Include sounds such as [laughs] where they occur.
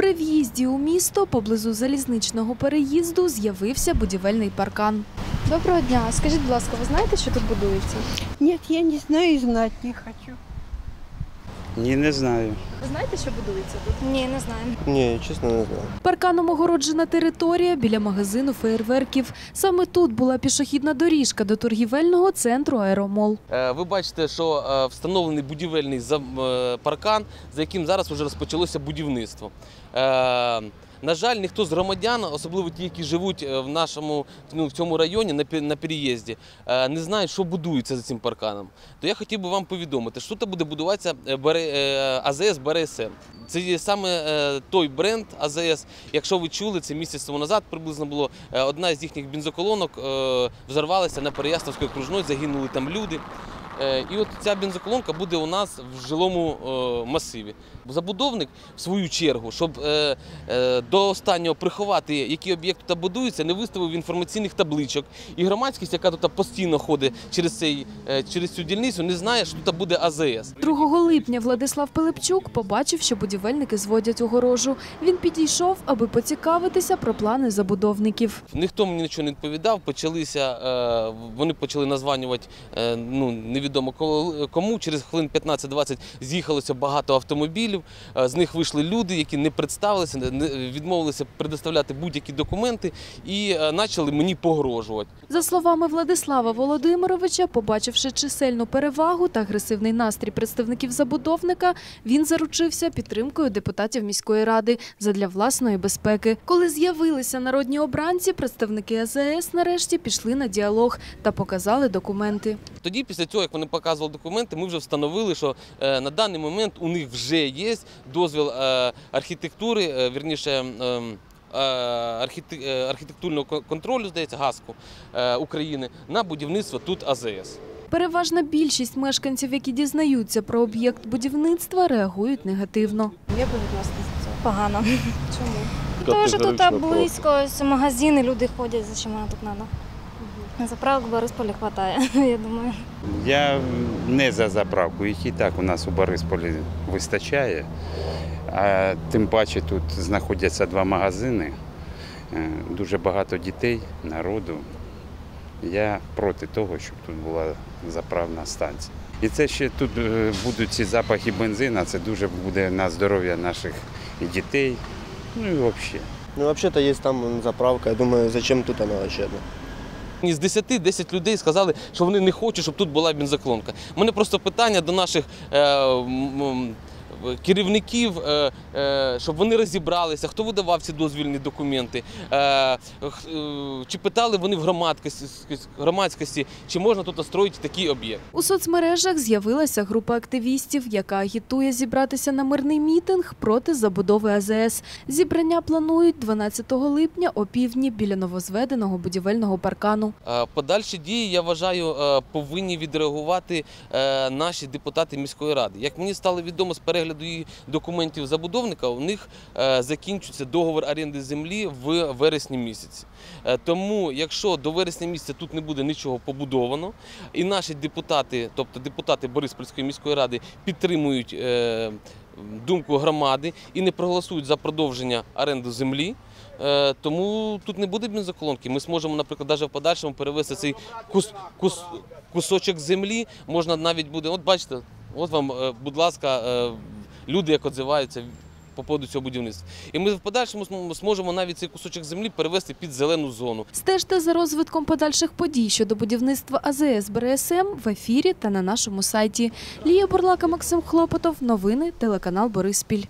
При в'їзді у місто поблизу залізничного переїзду з'явився будівельний паркан. Доброго дня. Скажіть, будь ласка, ви знаєте, що тут будується? Ні, я не знаю і знать не хочу. Ні, не знаю. Ви знаєте, що будується тут? Ні, не знаю. Ні, чесно не знаю. Парканом огороджена територія біля магазину феєрверків. Саме тут була пішохідна доріжка до торгівельного центру Аеромол. Е, Ви бачите, що е, встановлений будівельний е, паркан, за яким зараз вже розпочалося будівництво. На жаль, ніхто з громадян, особливо ті, які живуть е, в нашому ну, в цьому районі на пе- на переїзді, е, не знають, що будується за цим парканом. То я хотів би вам повідомити, що тут буде будуватися е, АЗС БРСМ. Це є саме той бренд АЗС. Якщо ви чули, це місяць тому назад приблизно було одна з їхніх бензоколонок взорвалася на Переяславській окружної, загинули там люди. Е, І от ця бензоколонка буде у нас в жилому е, масиві. Забудовник, в свою чергу, щоб е, до останнього приховати, який об'єкт тут будується, не виставив інформаційних табличок. І громадськість, яка тут постійно ходить через, цей, через цю дільницю, не знає, що тут буде АЗС. 2 липня Владислав Пилипчук побачив, що будівельники зводять огорожу. Він підійшов, аби поцікавитися про плани забудовників. Ніхто мені нічого не відповідав. Почалися, вони почали названювати ну, невідомо кому. Через хвилин 15-20 з'їхалося багато автомобілів. Е, З них вийшли люди, які не представилися, відмовилися предоставляти будь-які документи і е, почали мені погрожувати. За словами Владислава Володимировича, побачивши чисельну перевагу та агресивний настрій представників забудовника, він заручився підтримкою депутатів міської ради задля власної безпеки. Коли з'явилися народні обранці, представники АЗС нарешті пішли на діалог та показали документи. Тоді, після цього, як вони показували документи, ми вже встановили, що е, на даний момент у них вже є дозвіл е, архітектури, е, вірніше. архітек- архітектурного контролю, здається, ГАСКу е, України на будівництво тут АЗС. Переважна більшість мешканців, які дізнаються про об'єкт будівництва, реагують негативно. Відноситесь до цього? Погано. Чому? Тому що тут близько, магазини, люди ходять, зачем вона тут треба. Заправок в Борисполі вистачає, [laughs] я думаю. Я не за заправку, їх і так у нас у Борисполі вистачає. А тим паче тут знаходяться два магазини, е, дуже багато дітей, народу. Я проти того, щоб тут була заправна станція. І це ще тут е, будуть ці запахи бензина, це дуже буде на здоров'я наших і дітей, ну і взагалі. Ну, вообще-то есть там заправка. Я думаю, зачем тут она вообще? ну? Ні, з 10 10 людей сказали, що вони не хочуть, щоб тут була бензоклонка. У мене просто питання до наших е, керівників, е, е, щоб вони розібралися, хто видавав ці дозвільні документи, е, е, чи питали вони в громадськості, громадськості чи можна тут строїти такий об'єкт. У соцмережах з'явилася група активістів, яка агітує зібратися на мирний мітинг проти забудови АЗС. Зібрання планують 12 липня о півдні біля новозведеного будівельного паркану. Е, Подальші дії, я вважаю, е, повинні відреагувати е, наші депутати міської ради. Як мені стало відомо з перегляду її документів забудовника, у них е, закінчується договор оренди землі в вересні місяці. Е, Тому, якщо до вересня місяця тут не буде нічого побудовано, і наші депутати, тобто депутати Бориспільської міської ради, підтримують е, думку громади і не проголосують за продовження оренди землі. Тому тут не буде бензоколонки. Ми зможемо, наприклад, навіть в подальшому перевести цей кус, кус, кусочок землі. Можна навіть буде, от бачите, от вам, будь ласка, люди як відзиваються по поводу цього будівництва. І ми в подальшому зможемо навіть цей кусочок землі перевести під зелену зону. Стежте за розвитком подальших подій щодо будівництва АЗС БРСМ в ефірі та на нашому сайті. Лія Бурлака, Максим Хлопотов. Новини телеканал Бориспіль.